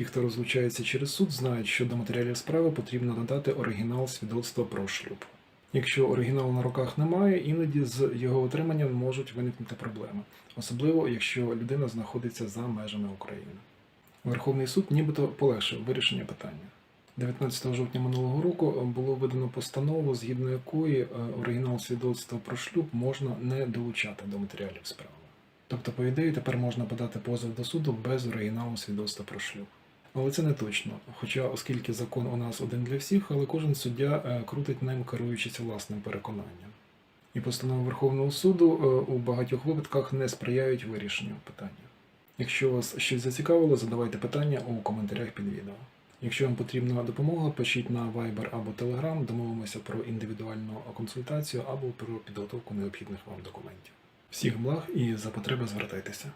Ті, хто розлучається через суд, знають, що до матеріалів справи потрібно надати оригінал свідоцтва про шлюб. Якщо оригіналу на руках немає, іноді з його отриманням можуть виникнути проблеми, особливо якщо людина знаходиться за межами України. Верховний суд нібито полегшив вирішення питання. 19 жовтня минулого року було видано постанову, згідно якої е, оригінал свідоцтва про шлюб можна не долучати до матеріалів справи. Тобто, по ідеї, тепер можна подати позов до суду без оригіналу свідоцтва про шлюб. Але це не точно. Хоча, оскільки закон у нас один для всіх, але кожен суддя е, крутить ним, керуючись власним переконанням. І постанови Верховного суду е, у багатьох випадках не сприяють вирішенню питання. Якщо вас щось зацікавило, задавайте питання у коментарях під відео. Якщо вам потрібна допомога, пишіть на Viber або Telegram, домовимося про індивідуальну консультацію або про підготовку необхідних вам документів. Всіх благ і за потреби звертайтеся.